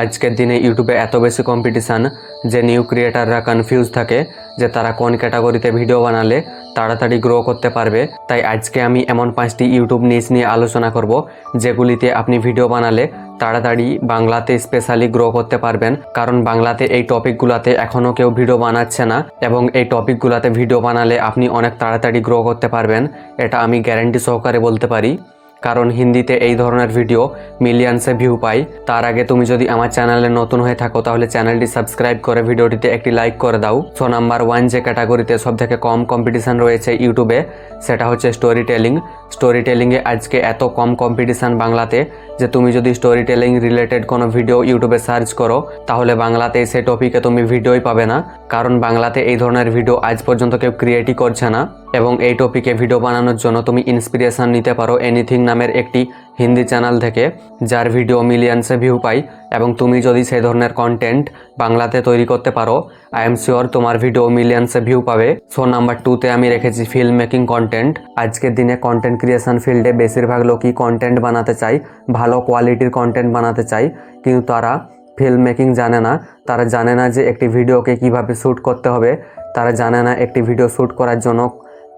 আজকের দিনে ইউটিউবে এত বেশি কম্পিটিশান যে নিউ ক্রিয়েটাররা কনফিউজ থাকে যে তারা কোন ক্যাটাগরিতে ভিডিও বানালে তাড়াতাড়ি গ্রো করতে পারবে। তাই আজকে আমি এমন পাঁচটি ইউটিউব নিউজ নিয়ে আলোচনা করব, যেগুলিতে আপনি ভিডিও বানালে তাড়াতাড়ি বাংলাতে স্পেশালি গ্রো করতে পারবেন। কারণ বাংলাতে এই টপিকগুলোতে এখনও কেউ ভিডিও বানাচ্ছে না এবং এই টপিকগুলোতে ভিডিও বানালে আপনি অনেক তাড়াতাড়ি গ্রো করতে পারবেন, এটা আমি গ্যারেন্টি সহকারে বলতে পারি। কারণ হিন্দিতে এই ধরনের ভিডিও মিলিয়নসে ভিউ পাই। তার আগে তুমি যদি আমার চ্যানেলে নতুন হয়ে থাকো, তাহলে চ্যানেলটি সাবস্ক্রাইব করে ভিডিওটিতে একটি লাইক করে দাও। সো নাম্বার ওয়ান যে ক্যাটাগরিতে সব থেকে কম কম্পিটিশান রয়েছে ইউটিউবে সেটা হচ্ছে স্টোরি টেলিং স্টোরি টেলিংয়ে আজকে এত কম কম্পিটিশান বাংলাতে যে তুমি যদি স্টোরি টেলিং রিলেটেড কোনো ভিডিও ইউটিউবে সার্চ করো, তাহলে বাংলাতে সে টপিকে তুমি ভিডিওই পাবে না। কারণ বাংলাতে এই ধরনের ভিডিও আজ পর্যন্ত কেউ ক্রিয়েটই করছে না। এবং এই টপিকে ভিডিও বানানোর জন্য তুমি ইন্সপিরেশন নিতে পারো এনিথিং নামের একটি হিন্দি চ্যানেল থেকে, যার ভিডিও মিলিয়নসে ভিউ পাই এবং তুমি যদি সেই ধরনের কন্টেন্ট বাংলাতে তৈরি করতে পারো আই এম শিওর তোমার ভিডিও মিলিয়নসে ভিউ পাবে। সো নাম্বার টুতে আমি রেখেছি ফিল্ম মেকিং কন্টেন্ট আজকের দিনে কন্টেন্ট ক্রিয়েশন ফিল্ডে বেশিরভাগ লোকই কন্টেন্ট বানাতে চায়, ভালো কোয়ালিটির কন্টেন্ট বানাতে চায়, কিন্তু তারা ফিল্ম মেকিং জানে না। তারা জানে না যে একটি ভিডিওকে কীভাবে শ্যুট করতে হবে। তারা জানে না একটি ভিডিও শ্যুট করার জন্য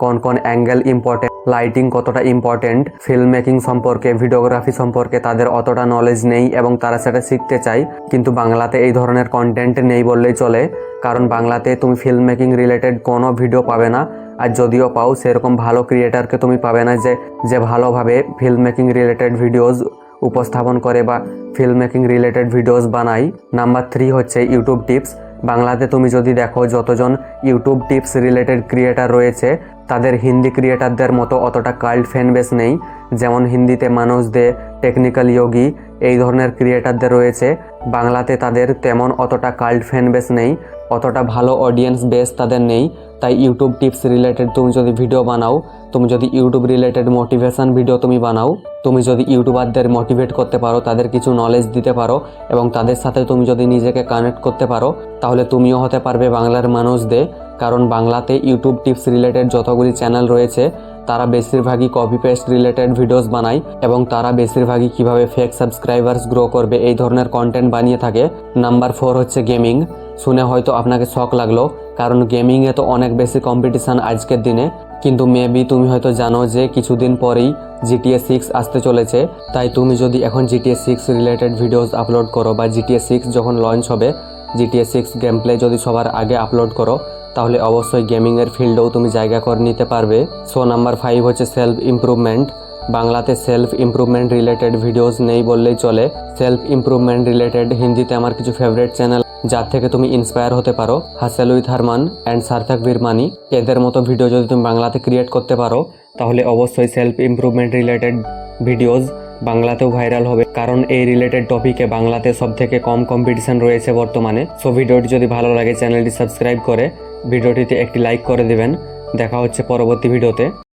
কোন কোন অ্যাঙ্গেল ইম্পর্টেন্ট লাইটিং কতটা ইম্পর্টেন্ট ফিল্ম মেকিং সম্পর্কে ভিডিওগ্রাফি সম্পর্কে তাদের অতটা নলেজ নেই এবং তারা সেটা শিখতে চায়। কিন্তু বাংলাতে এই ধরনের কন্টেন্ট নেই বললেই চলে। কারণ বাংলাতে তুমি ফিল্ম মেকিং রিলেটেড কোনো ভিডিও পাবে না। আর যদিও পাও, সেরকম ভালো ক্রিয়েটারকে তুমি পাবে না যে যে ভালোভাবে ফিল্ম মেকিং রিলেটেড ভিডিওস উপস্থাপন করে বা ফিল্ম মেকিং রিলেটেড ভিডিওস বানাই নাম্বার থ্রি হচ্ছে ইউটিউব টিপস বাংলাতে তুমি যদি দেখো যতজন ইউটিউব টিপস রিলেটেড ক্রিয়েটার রয়েছে তাদের হিন্দি ক্রিয়েটারদের মতো অতটা কাল্ড ফ্যান বেস নেই, যেমন হিন্দিতে মানুষ দে টেকনিক্যাল যোগী, এই ধরনের ক্রিয়েটারদের রয়েছে। বাংলাতে তাদের তেমন অতটা কাল্ড ফ্যান বেস নেই, অতটা ভালো অডিয়েন্স বেস তাদের নেই। তাই ইউটিউব টিপস রিলেটেড তুমি যদি ভিডিও বানাও, তুমি যদি ইউটিউব রিলেটেড মোটিভেশান ভিডিও তুমি বানাও, তুমি যদি ইউটিউবারদের মোটিভেট করতে পারো, তাদের কিছু নলেজ দিতে পারো, এবং তাদের সাথে তুমি যদি নিজেকে কানেক্ট করতে পারো, তাহলে তুমিও হতে পারবে বাংলার মানুষদের কারণ বাংলাতে ইউটিউব টিপস রিলেটেড যতগুলি চ্যানেল রয়েছে, তারা বেশিরভাগই কপি পেস্ট রিলেটেড ভিডিওস বানায় এবং তারা বেশিরভাগই কীভাবে ফেক সাবস্ক্রাইবার্স গ্রো করবে এই ধরনের কন্টেন্ট বানিয়ে থাকে। নাম্বার ফোর হচ্ছে গেমিং শুনে হয়তো আপনাকে শখ লাগল, কারণ গেমিংয়ে তো অনেক বেশি কম্পিটিশান আজকের দিনে। কিন্তু মেবি তুমি হয়তো জানো যে কিছুদিন পরেই জিটিএ সিক্স আসতে চলেছে। তাই তুমি যদি এখন GTA six related videos upload করো বা জিটিএ সিক্স যখন লঞ্চ হবে জিটিএ সিক্স গেম প্লে যদি সবার আগে আপলোড করো তাহলে অবশ্যই গেমিংয়ের ফিল্ডেও তুমি জায়গা করে নিতে পারবে। সো নাম্বার ফাইভ হচ্ছে সেলফ ইমপ্রুভমেন্ট বাংলাতে সেলফ ইমপ্রুভমেন্ট রিলেটেড ভিডিওস নেই বললেই চলে। সেলফ ইমপ্রুভমেন্ট রিলেটেড হিন্দিতে আমার কিছু ফেভারিট চ্যানেল যার থেকে তুমি ইন্সপায়ার হতে পারো। হাসেল উইথ হারমান অ্যান্ড সার্থক বীরমানি এদের মতো ভিডিও যদি তুমি বাংলাতে ক্রিয়েট করতে পারো, তাহলে অবশ্যই সেলফ ইমপ্রুভমেন্ট রিলেটেড ভিডিওস বাংলাতেও ভাইরাল হবে। কারণ এই রিলেটেড টপিকে বাংলাতে সব থেকে কম কম্পিটিশন রয়েছে বর্তমানে। সো ভিডিওটি যদি ভালো লাগে চ্যানেলটি সাবস্ক্রাইব করে ভিডিওটিতে একটি লাইক করে দেবেন। দেখা হচ্ছে পরবর্তী ভিডিওতে।